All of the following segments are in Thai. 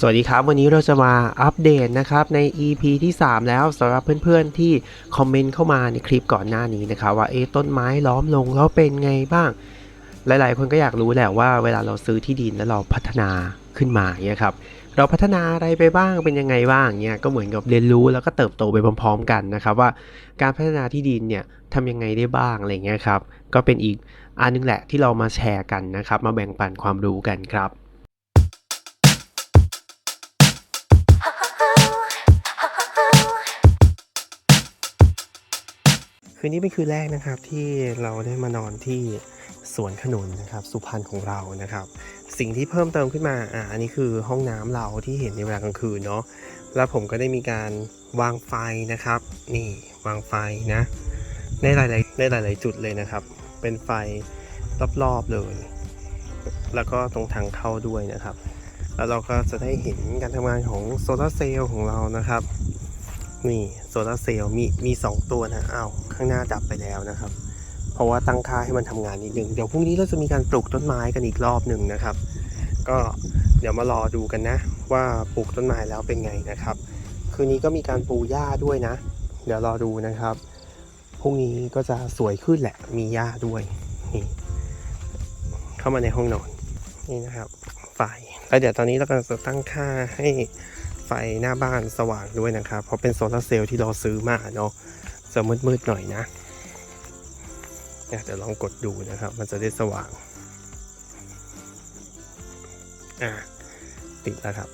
สวัสดีครับ วันนี้เราจะมาอัปเดตนะครับใน EP ที่ 3 แล้วสำหรับเพื่อนๆที่คอมเมนต์เข้ามาในคลิปก่อนหน้านี้นะครับว่าเอ๊ะต้นไม้ล้อมลงแล้วเป็นไงบ้าง หลายๆ คนก็อยากรู้แหละว่าเวลาเราซื้อที่ดินแล้วเราพัฒนาขึ้นมาเนี่ยครับเราพัฒนาอะไรไปบ้างเป็นยังไงบ้างเนี่ยก็เหมือนกับเรียนรู้แล้วก็เติบโตไปพร้อม ๆ กันนะครับว่าการพัฒนาที่ดินเนี่ยทำยังไงได้บ้างอะไรเงี้ยครับก็เป็นอีกอันนึงแหละที่เรามาแชร์กันนะครับมาแบ่งปันความรู้กันครับ นนี้เป็นคืนแรกนะครับที่เราได้มานอนที่สวนขนุนนะครับสุพรรณของเรานะครับ สิ่งที่เพิ่มเติมขึ้นมาอ่าอันนี้คือห้องน้ำเราที่เห็นในเวลากลางคืนเนาะแล้วผมก็ได้มีการวางไฟนะครับ นี่วางไฟนะ ในหลายๆในหลาย ๆ จุดเลยนะครับ เป็นไฟรอบๆเลย แล้วก็ตรงทางเข้าด้วยนะครับ แล้วเราก็จะได้เห็นการทำงานของโซลาร์เซลล์ของเรานะครับ นี่โซลาร์เซลล์มีมีสองตัวนะอ้าวข้างหน้าดับไปแล้วนะครับ เพราะว่าตั้งค่าให้มันทำงานนิดนึง เดี๋ยวพรุ่งนี้เราจะมีการปลูกต้นไม้กันอีกรอบหนึ่งนะครับ ก็เดี๋ยวมารอดูกันนะ ว่าปลูกต้นไม้แล้วเป็นไงนะครับ คืนนี้ก็มีการปูหญ้าด้วยนะ เดี๋ยวรอดูนะครับพรุ่งนี้ก็จะสวยขึ้นแหละมีหญ้าด้วยนี่เข้ามาในห้องนอนนี่นะครับไฟแล้วเดี๋ยวตอนนี้เรากำลังจะตั้งค่าให้ ไฟหน้าบ้านสว่างด้วยนะครับ เพราะเป็นโซลาร์เซลล์ที่เราซื้อมาเนาะจะมืดๆหน่อยนะเนี่ยเดี๋ยวลองกดดูนะครับ มันจะได้สว่างอ่าติดแล้วครับ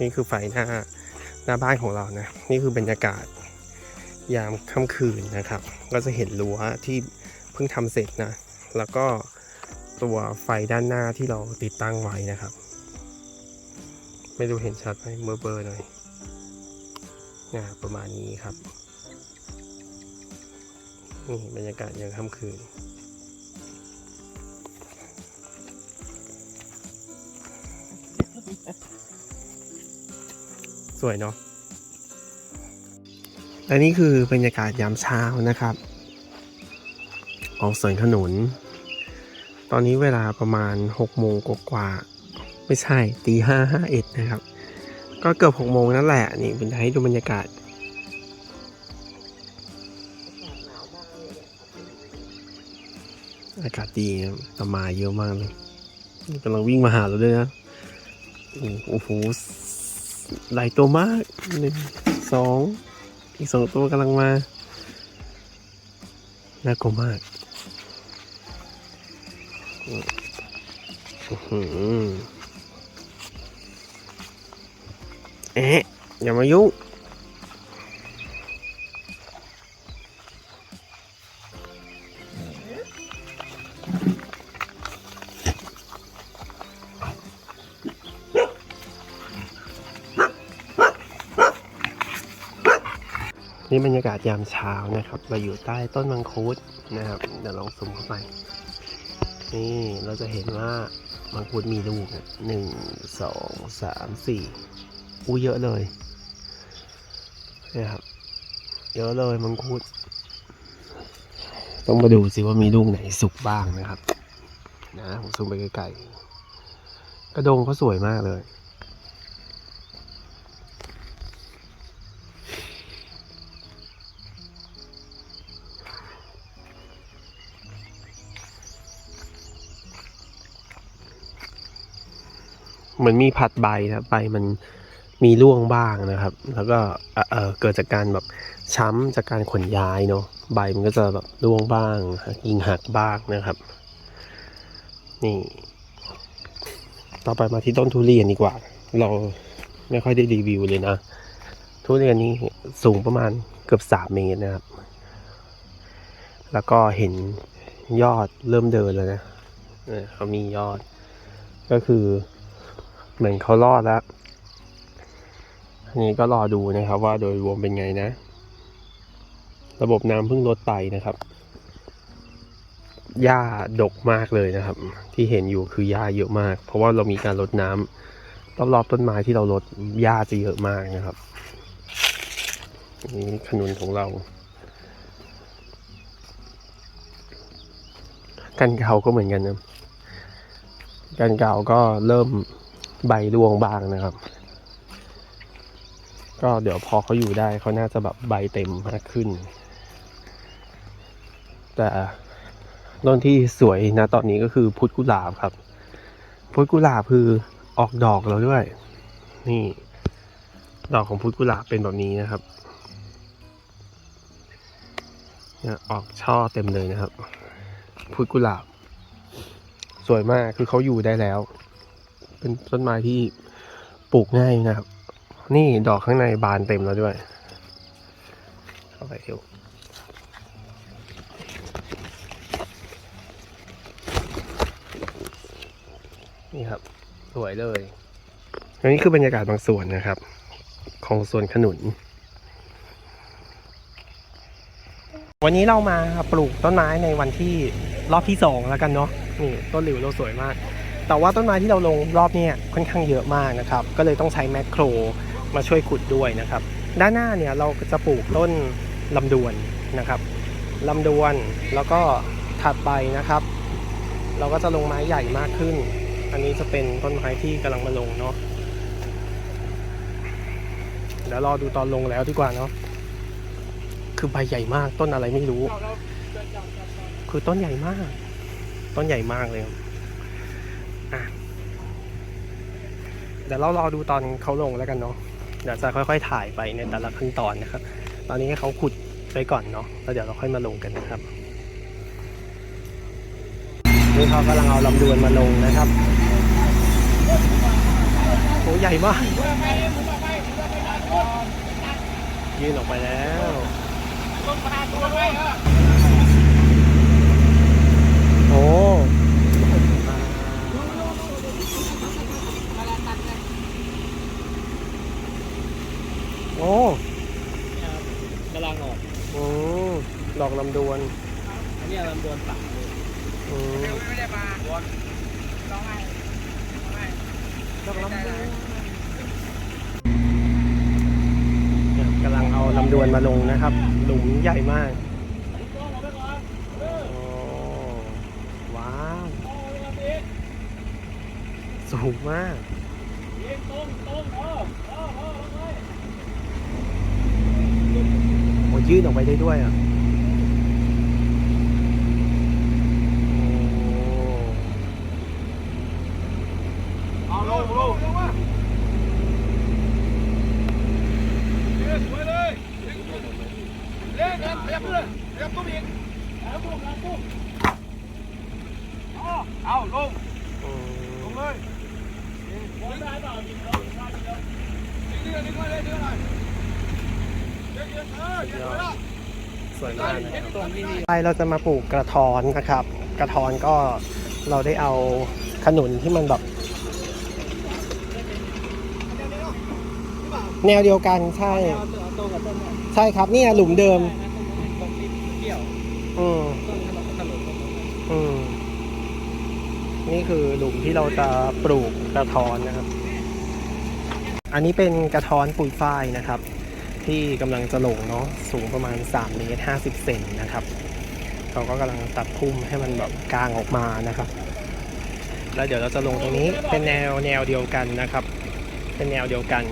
นี่คือไฟหน้าหน้าบ้านของเรานะ นี่คือบรรยากาศยามค่ำคืนนะครับ ก็จะเห็นรั้วที่เพิ่งทำเสร็จนะ แล้วก็ตัวไฟด้านหน้าที่เราติดตั้งไว้นะครับ ไม่รู้เห็นชัดไหมเบอร์เบอร์หน่อยนะประมาณนี้ครับ นี่บรรยากาศยามค่ำคืน สวยเนาะและนี่คือบรรยากาศยามเช้านะครับของสวนขนุน ตอนนี้เวลาประมาณ6โมงกว่าๆ ไม่ใช่ตีห้าห้าเอ็ดนะครับ ก็เกือบ6โมงนั่นแหละ นี่เป็นให้ดูบรรยากาศ อากาศดีตะมาเยอะมากเลยกำลังวิ่งมาหาเราด้วยนะ โอ้โหหลายตัวมากหนึ่งสองอีกสองตัวกำลังมา น่ากลัวมากอื้อ เอ๊ะอย่ามายุ่งนี่บรรยากาศยามเช้านะครับ เราอยู่ใต้ต้นมังคุดนะครับ เดี๋ยวลองซูมเข้าไป นี่เราจะเห็นว่ามังคุดมีลูกหนึ่งสองสามสี่ อู้เยอะเลยนะครับเยอะเลยมังคุด ต้องมาดูสิว่ามีลูกไหนสุกบ้างนะครับ นะผมซูมไปไกลๆกระดงเขาสวยมากเลย เหมือนมีผัดใบนะใบมัน มีร่วงบ้างนะครับ แล้วก็เออเกิดจากการแบบช้ำจากการขนย้ายเนาะใบมันก็จะแบบร่วงบ้างยิงหักบ้างนะครับ นี่ ต่อไปมาที่ต้นทุเรียนดีกว่า เราไม่ค่อยได้รีวิวเลยนะ ทุเรียนนี้สูงประมาณเกือบสามเมตรนะครับ แล้วก็เห็นยอดเริ่มเดินแล้วนะเขามียอด ก็คือ เหมือนเขารอดแล้ว นี้ก็รอดูนะครับ ว่าโดยรวมเป็นไงนะ ระบบน้ำเพิ่งลดไปนะครับ หญ้าดกมากเลยนะครับ ที่เห็นอยู่คือหญ้าเยอะมาก เพราะว่าเรามีการลดน้ำรอบๆต้นไม้ที่เราลดหญ้าจะเยอะมากนะครับนี่ขนุนของเรากันเกาก็เหมือนกันนะกันเกาก็เริ่มใบร่วงบางนะครับ ก็เดี๋ยวพอเขาอยู่ได้เขาน่าจะแบบใบเต็มมากขึ้น แต่ต้นที่สวยนะตอนนี้ก็คือพุทธกุหลาบครับพุทธกุหลาบคือออกดอกแล้วด้วย นี่ ดอกของพุทธกุหลาบเป็นแบบนี้นะครับเนี่ยออกช่อเต็มเลยนะครับ พุทธกุหลาบ สวยมากคือเขาอยู่ได้แล้ว เป็นต้นไม้ที่ปลูกง่ายนะครับ นี่ดอกข้างในบานเต็มแล้วด้วย เข้าไปเอวนี่ครับ สวยเลยอันนี้คือบรรยากาศบางส่วนนะครับ ของสวนขนุน วันนี้เรามาปลูกต้นไม้ในวันที่รอบที่สองแล้วกันเนาะนี่ต้นหลิวเราสวยมาก แต่ว่าต้นไม้ที่เราลงรอบนี้ค่อนข้างเยอะมากนะครับ ก็เลยต้องใช้แมคโคร มาช่วยขุดด้วยนะครับ ด้านหน้าเนี่ยเราจะปลูกต้นลำดวนนะครับลำดวนแล้วก็ถัดไปนะครับ เราก็จะลงไม้ใหญ่มากขึ้น อันนี้จะเป็นต้นไม้ที่กำลังมาลงเนาะเดี๋ยวรอดูตอนลงแล้วดีกว่าเนาะคือใบใหญ่มากต้นอะไรไม่รู้ คือต้นใหญ่มาก ต้นใหญ่มากเลยอะเดี๋ยวเรารอดูตอนเขาลงแล้วกันเนาะ เดี๋ยวจะค่อย ๆ ถ่ายไปในแต่ละขั้นตอนนะครับ ตอนนี้ให้เขาขุดไปก่อนเนาะแล้วเดี๋ยวเราค่อยมาลงกันนะครับ นี่เขากำลังเอาลำดวนมาลงนะครับโหใหญ่มากยื่นออกไปแล้ว โอ้โอ้ กำลังออก โอ้ดอกลำดวน อันนี้ลำดวนปักเลย อืม ไม่ได้มาดวนร้องไห้ร้องไห้ ดอกลำดวนเนี่ยกำลังเอา ลงนะครับ หลุมใหญ่มากโอ้ว้าว สูงมากตรงตรงเองยโอ้ยื่นออกไปได้ด้วยอะโอ้ เอาลงลงลงมาเล่นสวยเลยเล่นเล่นเล่นขยับเลยขยับตุ้มอีกขยับตุ้มขยับตุ้มเอาเอาลง อื ล ม งเลยดึงได้เปล่าดึงได้ดึงดึงดึงไว้เลยดึงหน่อยดึงดึงเออดึงไว้แล้ว สวยมากนะค เห็ รั น บ ตรงนี้ ไป เราจะมาปลูกกระท้อนนะครับ กระท้อนก็เราได้เอาขนุนที่มันแบบ แนวเดียวกันใช่ ใช่ครับเนี่ยหลุมเดิมอืมต้นขนมขนมอืมนี่คือหลุมที่เราจะปลูกกระท้อนนะครับ อันนี้เป็นกระท้อนปุ๋ยฝ้ายนะครับ ที่กำลังจะลงเนาะสูงประมาณ3เมตร50เซนนะครับ เราก็กำลังตัดพุ่มให้มันแบบกลางออกมานะครับ แล้วเดี๋ยวเราจะลงตรงนี้เป็นแนวแนวเดียวกันนะครับ เป็นแนวเดียวกัน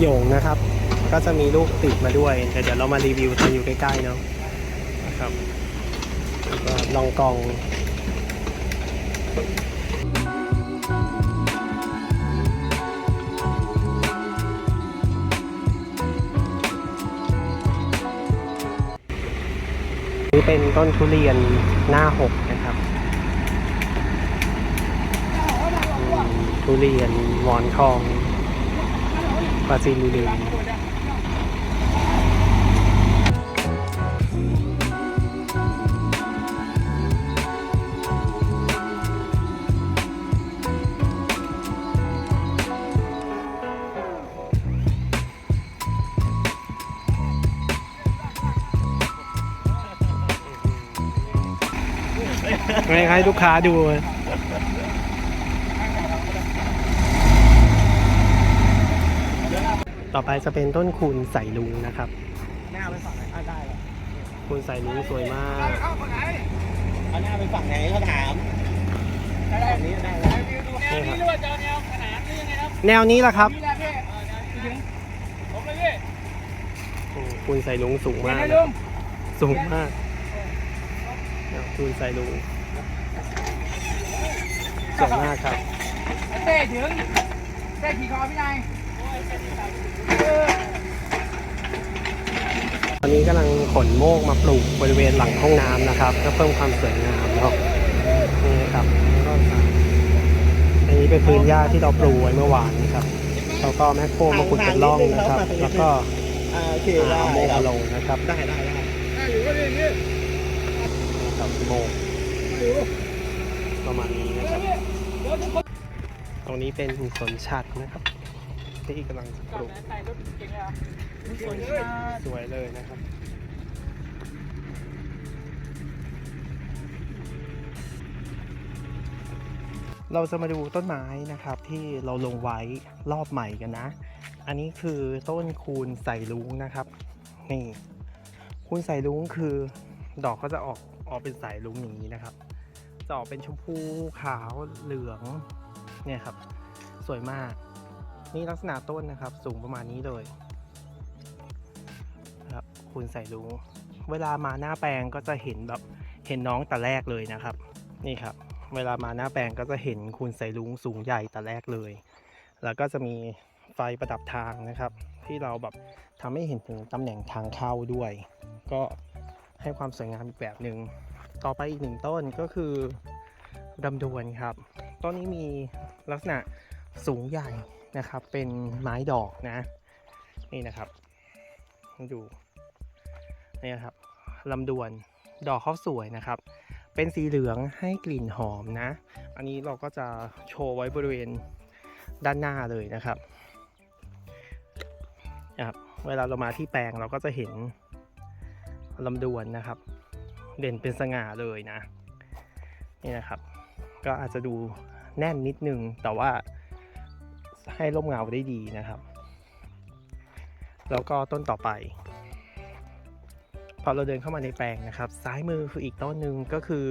หยงนะครับ ก็จะมีลูกติดมาด้วยแต่เดี๋ยวเรามารีวิวตอนอยู่ใกล้ๆเนาะนะครับแล้วก็ลองกองนี่เป็นต้นทุเรียนหน้าหกนะครับอืมทุเรียนหมอนทอง ปราจีนบุรีให้ลูกค้าดู ต่อไปจะเป็นต้นคูณใส่ลุงนะครับหน้าไปฝั่งไหนอะได้เหรอคูณใส่ลุงสวยมากเข้าคนไหนเอาหน้าไปฝั่งไหนเขาถามได้ได้ฝั่งนี้ได้ได้แล้ววิวดูแนวนี้หรือว่าจะเอาแนวขนานหรือยังไงครับ แนวนี้แหละครับนี่แหละพี่เออแนวนี้ถึงผมเลยพี่อืมคูณใส่ลุงสูงเห็นมากไหมนะลุงสูงมากเนี่ยคูณใส่ลุงสวยมากครับเต้ถึงเต้ขี่คอพี่นายเออ ตอนนี้กำลังขนโมกมาปลูกบริเวณหลังห้องน้ำนะครับเพื่อเพิ่มความสวยงามเนาะนี่ครับก็อันนี้เป็นพื้นหญ้าที่เราปลูกไว้เมื่อวานนะครับแล้วก็แมคโครมาขุดเป็นร่องนะครับ แล้วก็โอเคอ่าโมกมาลงนะครับได้ได้ได้ได้อยู่ก็ดีนี่นะครับโมกประมาณนี้นะครับ ตรงนี้เป็นสวนฉัดนะครับ ที่กำลังปลูกส่รถเก่งเลยเหรอสวนชาติสวยเลยนะครับเราจะมาดูต้นไม้นะครับที่เราลงไว้รอบใหม่กันนะ อันนี้คือต้นคูณใส่ลุงนะครับ นี่ คูณใส่ลุงคือ ดอกก็จะออกออกเป็นสายลุงอย่างนี้นะครับ จะออกเป็นชมพูขาวเหลืองเนี่ยครับ สวยมาก นี่ลักษณะต้นนะครับ สูงประมาณนี้เลยครับคุณใส่ลุงเวลามาหน้าแปลงก็จะเห็นแบบเห็นน้องแต่แรกเลยนะครับ นี่ครับ เวลามาหน้าแปลงก็จะเห็นคุณใส่ลุงสูงใหญ่แต่แรกเลย แล้วก็จะมีไฟประดับทางนะครับ ที่เราแบบทำให้เห็นถึงตำแหน่งทางเข้าด้วย ก็ให้ความสวยงามอีกแบบหนึ่งต่อไปอีกหนึ่งต้นก็คือดำดวนครับ ต้นนี้มีลักษณะสูงใหญ่ นะครับ เป็นไม้ดอกนะ นี่นะครับดูนี่นะครับลำดวนดอกเขาสวยนะครับ เป็นสีเหลืองให้กลิ่นหอมนะ อันนี้เราก็จะโชว์ไว้บริเวณด้านหน้าเลยนะครับนะครับ เวลาเรามาที่แปลงเราก็จะเห็นลำดวนนะครับ เด่นเป็นสง่าเลยนะ นี่นะครับ ก็อาจจะดูแน่นนิดนึงแต่ว่า ให้ร่มเงาได้ดีนะครับ แล้วก็ต้นต่อไป พอเราเดินเข้ามาในแปลงนะครับ ซ้ายมือคืออีกต้นหนึ่งก็คือ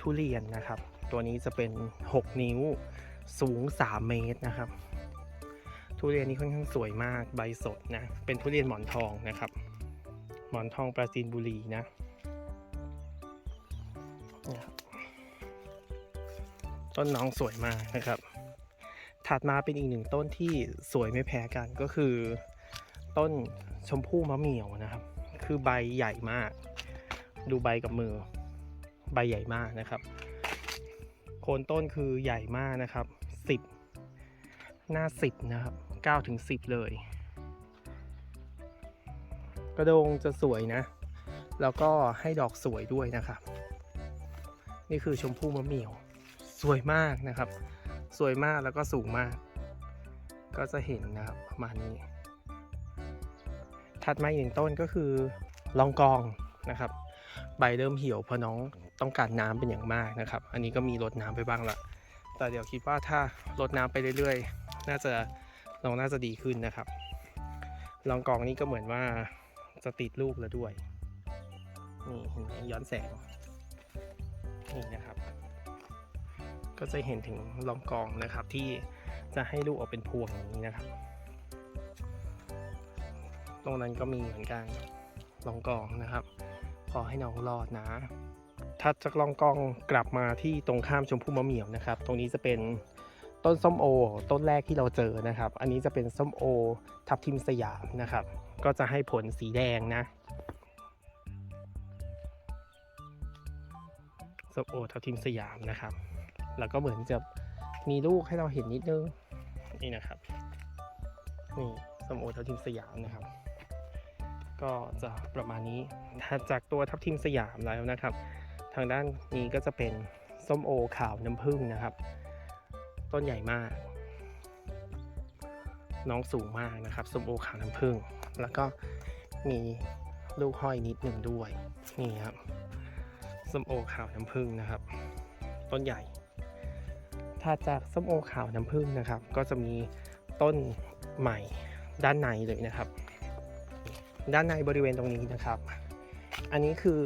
ทุเรียนนะครับ ตัวนี้จะเป็น 6 นิ้วสูง 3 เมตรนะครับ ทุเรียนนี้ค่อนข้างสวยมากใบสดนะ เป็นทุเรียนหมอนทองนะครับ หมอนทองปราจีนบุรีนะต้นน้องสวยมากนะครับ ถัดมาเป็นอีกหนึ่งต้นที่สวยไม่แพ้กันก็คือ ต้นชมพู่มะเหมี่ยวนะครับ คือใบใหญ่มาก ดูใบกับมือ ใบใหญ่มากนะครับ โคนต้นคือใหญ่มากนะครับสิบหน้าสิบนะครับเก้าถึงสิบเลย กระโดงจะสวยนะ แล้วก็ให้ดอกสวยด้วยนะครับ นี่คือชมพู่มะเหมี่ยว สวยมากนะครับ สวยมากแล้วก็สูงมาก ก็จะเห็นนะครับประมาณนี้ ถัดมาอีกหนึ่งต้นก็คือลองกองนะครับ ใบเริ่มเหี่ยวเพราะน้องต้องการน้ำเป็นอย่างมากนะครับ อันนี้ก็มีรดน้ำไปบ้างละแต่เดี๋ยวคิดว่าถ้ารดน้ำไปเรื่อยๆ น่าจะน้องน่าจะดีขึ้นนะครับ ลองกองนี่ก็เหมือนว่าจะติดลูกแล้วด้วย นี่เห็นไหมย้อนแสง นี่นะครับ ก็จะเห็นถึงลองกองนะครับ ที่จะให้ลูกออกเป็นพวงอย่างนี้นะครับ ตรงนั้นก็มีเหมือนกันลองกองนะครับ ขอให้น้องรอดนะ ถ้าจากลองกองกลับมาที่ตรงข้ามชมพู่มะเหมี่ยวนะครับ ตรงนี้จะเป็นต้นส้มโอ ต้นแรกที่เราเจอนะครับ อันนี้จะเป็นส้มโอ ทับทิมสยามนะครับ ก็จะให้ผลสีแดงนะส้มโอทับทิมสยามนะครับ แล้วก็เหมือนจะมีลูกให้เราเห็นนิดนึง นี่นะครับ นี่ส้มโอทับทิมสยามนะครับ ก็จะประมาณนี้ถัดจากตัวทับทิมสยามแล้วนะครับ ทางด้านนี้ก็จะเป็นส้มโอขาวน้ำผึ้งนะครับ ต้นใหญ่มาก น้องสูงมากนะครับส้มโอขาวน้ำผึ้งแล้วก็มีลูกห้อยนิดหนึ่งด้วย นี่ครับส้มโอขาวน้ำผึ้งนะครับ ต้นใหญ่ ถ้าจากส้มโอขาวน้ำผึ้งนะครับ ก็จะมีต้นใหม่ด้านในเลยนะครับ ด้านในบริเวณตรงนี้นะครับ อันนี้คือ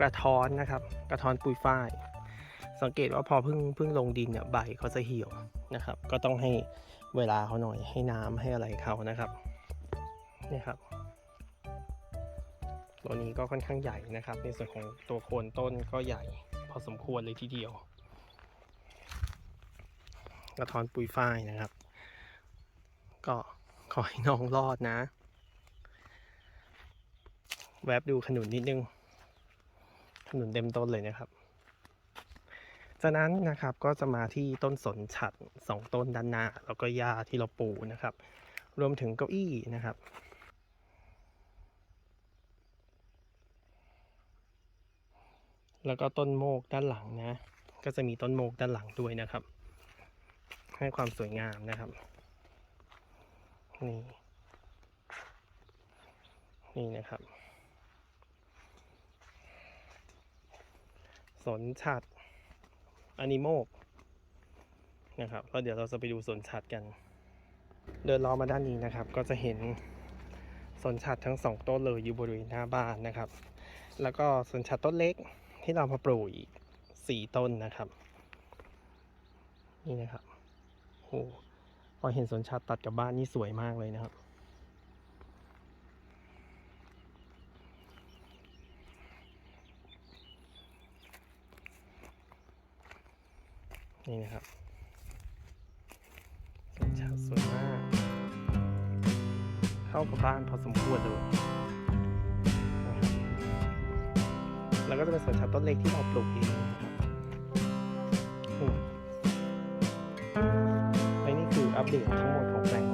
กระท้อนนะครับ กระท้อนปุยฝ้าย สังเกตว่าพอเพิ่งเพิ่งลงดินเนี่ยใบเขาจะเหี่ยวนะครับ ก็ต้องให้เวลาเขาหน่อยให้น้ำให้อะไรเขานะครับนี่ครับตัวนี้ก็ค่อนข้างใหญ่นะครับ ในส่วนของตัวโคนต้นก็ใหญ่พอสมควรเลยทีเดียว กระท้อนปุยฝ้ายนะครับ ก็ขอให้น้องรอดนะ แวบดูขนุนนิดนึง ขนุนเต็มต้นเลยนะครับ จากนั้นนะครับก็จะมาที่ต้นสนฉัดสองต้นด้านหน้า แล้วก็หญ้าที่เราปลูกนะครับ รวมถึงเก้าอี้นะครับแล้วก็ต้นโมกด้านหลังนะ ก็จะมีต้นโมกด้านหลังด้วยนะครับ ให้ความสวยงามนะครับ นี่ นี่นะครับ สนฉัดอนิโมกนะครับแล้วเดี๋ยวเราจะไปดูสนฉัดกัน เดินล้อมาด้านนี้นะครับ ก็จะเห็นสนฉัดทั้งสองต้นเลยอยู่บริเวณหน้าบ้านนะครับ แล้วก็สนฉัดต้นเล็กที่เรามาปลูกอีกสี่ต้นนะครับ นี่นะครับ โอ้พอเห็นสวนฉัดตัดกับบ้านนี่สวยมากเลยนะครับ นี่นะครับสวนฉัดสวยมาก เข้ากับบ้านพอสมควรเลยนะครับแล้วก็จะเป็นสวนฉัดต้นเล็กที่เราปลูกเองนะครับ ออัปเดตทั้งหมดของแปลง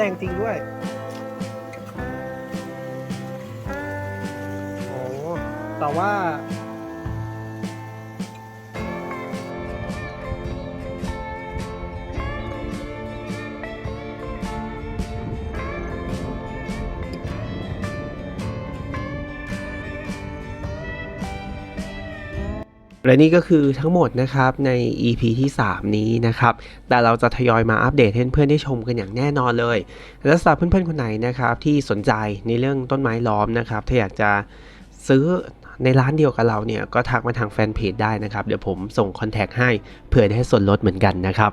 แรงจริงด้วย โอ้แต่ว่า และนี่ก็คือทั้งหมดนะครับใน EP ที่ 3 นี้นะครับ แต่เราจะทยอยมาอัปเดตให้เพื่อนได้ชมกันอย่างแน่นอนเลย และสำหรับเพื่อนๆคนไหนนะครับที่สนใจในเรื่องต้นไม้ล้อมนะครับ ถ้าอยากจะซื้อในร้านเดียวกับเราเนี่ยก็ทักมาทางแฟนเพจได้นะครับ เดี๋ยวผมส่งคอนแทคให้เผื่อได้ส่วนลดเหมือนกันนะครับ